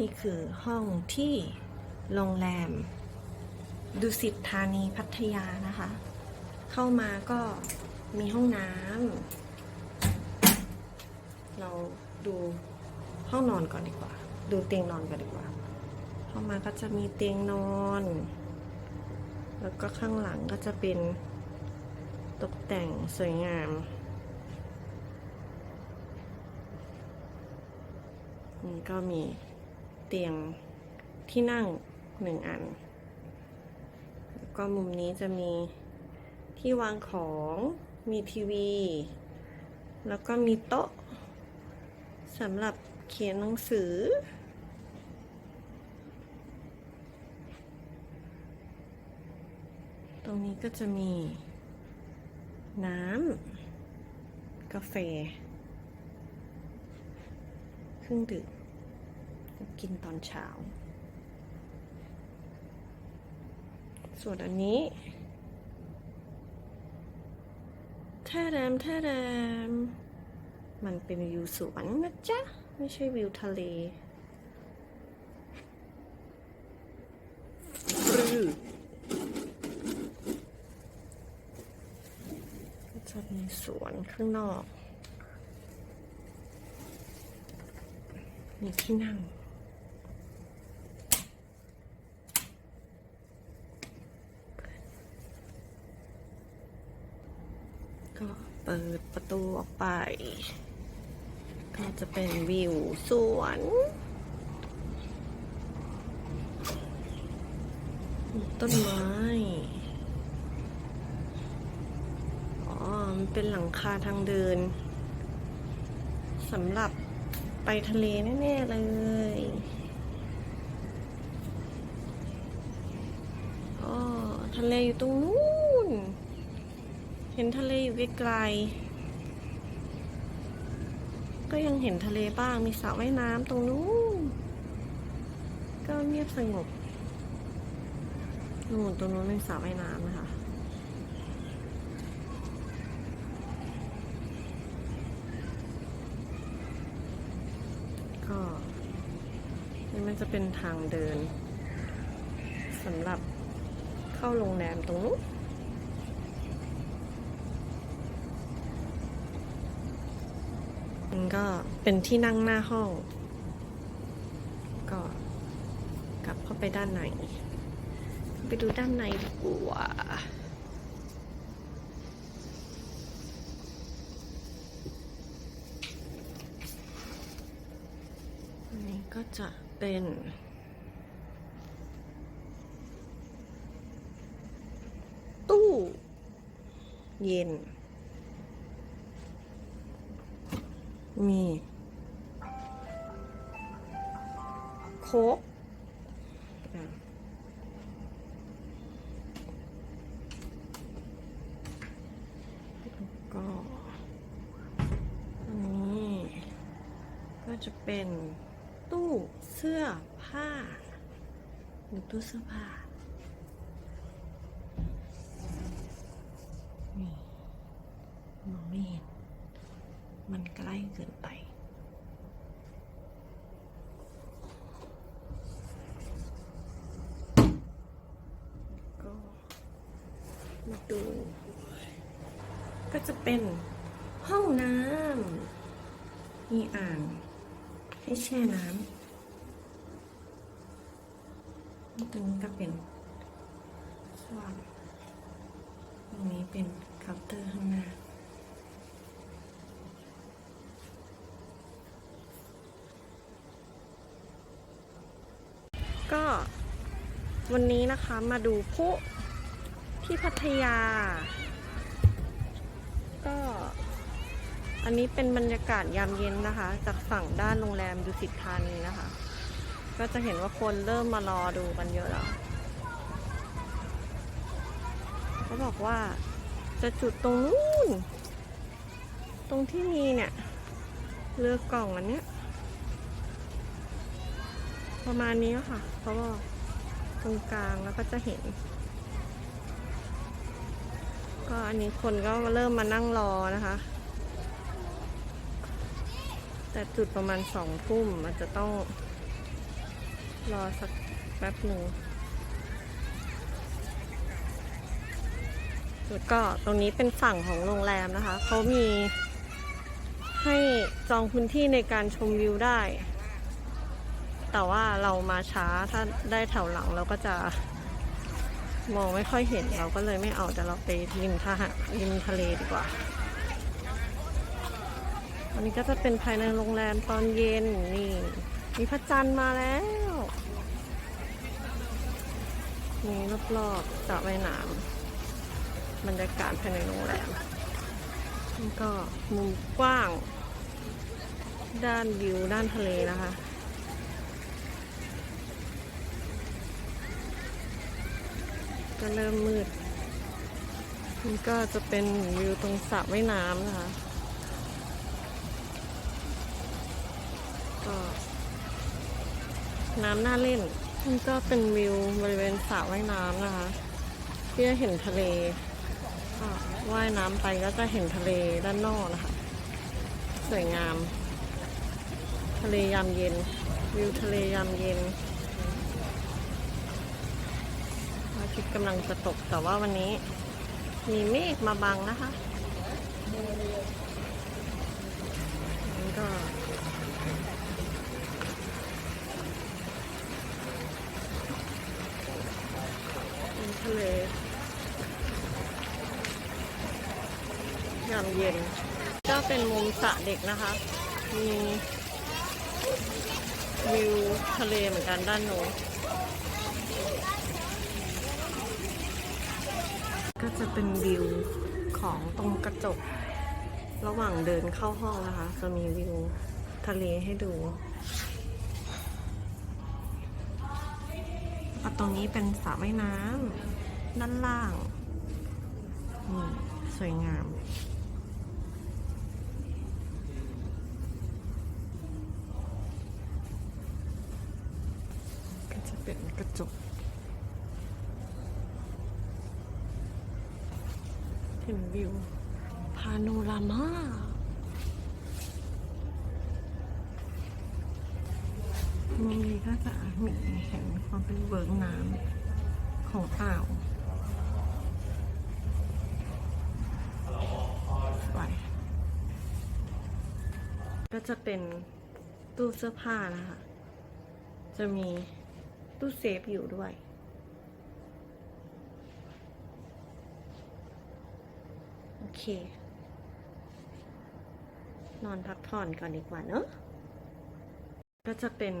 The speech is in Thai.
นี่คือห้องที่โรงแรมดุสิตธานีพัทยานะคะ เข้ามาก็มีห้องน้ำเราดูห้องนอนก่อนดีกว่า ดูเตียงนอนก่อนดีกว่า เข้ามาก็จะมีเตียงนอน แล้วก็ข้างหลังก็จะเป็นตกแต่งสวยงาม นี่ก็มี เตียงที่นั่งหนึ่งอัน แล้วก็มุมนี้จะมีที่วางของมีทีวี แล้วก็มีโต๊ะสำหรับเขียนหนังสือ ตรงนี้ก็จะมี น้ำ กาแฟ เครื่องดื่ม กินตอนเช้า ส่วนอันนี้แท่แรมแท่แรมมันเป็นวิวสวนนะจ๊ะ ไม่ใช่วิวทะเลปรืดก็จะมีสวนข้างนอก มีที่นั่ง ก็เปิดประตูออกไป ก็จะเป็นวิวสวนต้นไม้อ๋อมันเป็นหลังคาทางเดินสำหรับไปทะเลแน่ ๆ เลย อ๋อ ทะเลอยู่ตรงนู้น เห็นทะเลอยู่ไกลๆ ก็ยังเห็นทะเลบ้าง มีสระว่ายน้ำตรงนู้น ก็เงียบสงบ นู่นตรงนู้นเป็นสระว่ายน้ำนะคะ ก็นี่มันจะเป็นทางเดินสำหรับเข้าโรงแรมตรงนู้น มันก็เป็นที่นั่งหน้าห้อง ก็กลับเข้าไปด้านในไปดูด้านในดีกว่าอันนี้ก็จะเป็นตู้เย็น มี โคกแล้วก็อันนี้ก็จะเป็นตู้เสื้อผ้าหรือตู้เสื้อผ้า นี่มองไม่เห็น มันใกล้เกินไปก็มาดู ก็จะเป็นห้องน้ำมีอ่างให้แช่น้ำตรงนี้ก็เป็นส้วมตรงนี้เป็นเคาน์เตอร์ข้างหน้า ก็วันนี้นะคะมาดูพุที่พัทยา ก็อันนี้เป็นบรรยากาศยามเย็นนะคะ จากฝั่งด้านโรงแรมดุสิตธานีนะคะ ก็จะเห็นว่าคนเริ่มมารอดูกันเยอะแล้วเขาบอกว่าจะจุดตรงนู้น ตรงที่มีเนี่ยเรือกล่องอันเนี้ย ประมาณนี้ค่ะ เพราะว่าตรงกลางแล้วก็จะเห็น ก็อันนี้คนก็เริ่มมานั่งรอนะคะ แต่จุดประมาณสองทุ่มมันจะต้องรอสักแป๊บหนึ่งแล้วก็ตรงนี้เป็นฝั่งของโรงแรมนะคะ เขามีให้จองพื้นที่ในการชมวิวได้ แต่ว่าเรามาช้าถ้าได้แถวหลังเราก็จะมองไม่ค่อยเห็นเราก็เลยไม่เอาแต่เราไปริมท่าริมทะเลดีกว่าอันนี้ก็จะเป็นภายในโรงแรมตอนเย็นนี่มีพระจันทร์มาแล้วนี่รอบๆสระว่ายน้ำบรรยากาศภายในโรงแรมก็มุมกว้าง ด้านวิวด้านทะเลนะคะ ก็เริ่มมืดนี่ก็จะเป็นวิวตรงสระว่ายน้ำนะคะ ก็น้ำน่าเล่นนี่ก็เป็นวิวบริเวณสระว่ายน้ำนะคะที่จะเห็นทะเลว่ายน้ำไปก็จะเห็นทะเลด้านนอกนะคะ สวยงาม ทะเลยามเย็น วิวทะเลยามเย็น อาทิตย์กำลังจะตกแต่ว่าวันนี้ มีเมฆมาบังนะคะนี่ก็เป็นทะเลยามเย็น ก็เป็นมุมสระเด็กนะคะ มีวิวทะเลเหมือนกันด้านโน้น ก็จะเป็นวิวของตรงกระจก ระหว่างเดินเข้าห้องนะคะ จะมีวิวทะเลให้ดูตรงนี้เป็นสระว่ายน้ำด้านล่างนี่สวยงาม ก็จะเป็นกระจก เห็นวิว พาโนรามามุมนี้ก็จะมีเห็นความเป็นเวิร์กน้ำของอ่าวสวยก็จะเป็นตู้เสื้อผ้านะคะ จะมีตู้เซฟอยู่ด้วย โอ เค นอนพักผ่อนก่อนดีกว่าเนอะก็จะเป็น